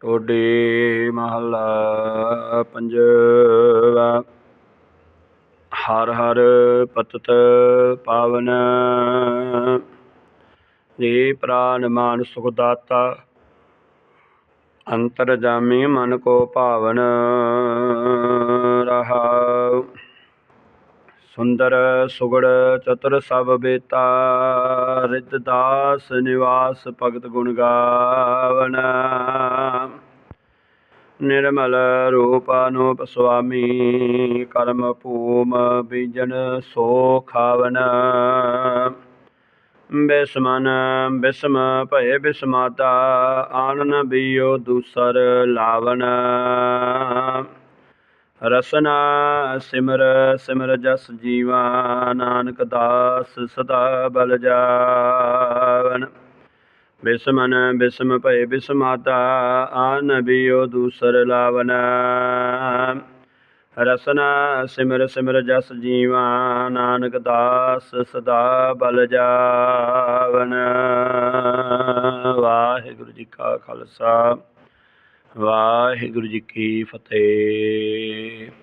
ਟੋਡੇ ਮਹੱਲਾ ਪੰਜਵਾ। ਹਰ ਹਰ ਪਤਤ ਪਾਵਨ। ਜੀ ਪ੍ਰਾਨ ਮਾਨ ਸੁਖ ਦਾਤਾ। ਅੰਤਰ ਜਾਮੀ ਮਨ ਕੋ ਭਾਵਨ ਰਹਾਉ। ਸੁੰਦਰ ਸੁਗੜ ਚਤੁਰ ਸਭ ਬੇਤਾ। ਰਿੱਧ ਦਾਸ ਨਿਵਾਸ ਭਗਤ ਗੁਣ ਗਾਵਨ। ਨਿਰਮਲ ਰੂਪ ਅਨੂਪ ਸੁਆਮੀ, ਕਰਮ ਭੂਮ ਬੀਜਨ ਸੋ ਖਾਵਨ। ਬਿਸਮਨ, ਬਿਸਮ ਭਏ ਬਿਸਮਾਤਾ, ਆਨਨ ਬੀਓ ਦੂਸਰ ਲਾਵਨ। ਰਸਨਾ, ਸਿਮਰ ਸਿਮਰ ਜਸ ਜੀਵਾ, ਨਾਨਕ ਦਾਸ ਸਦਾ ਬਲ ਜਾਵਨ। ਬਿਸਮਨ, ਬਿਸਮ ਭਏ ਬਿਸਮਾਤਾ, ਆਨ ਬੀਓ ਦੂਸਰ ਲਾਵਨ। ਰਸਨਾ ਸਿਮਰ ਸਿਮਰ ਜਸ ਜੀਵਾ, ਨਾਨਕ ਦਾਸ ਸਦਾ ਬਲ ਜਾਵਨ। ਵਾਹਿਗੁਰੂ ਜੀ ਕਾ ਖਾਲਸਾ, ਵਾਹਿਗੁਰੂ ਜੀ ਕੀ ਫਤਿਹ।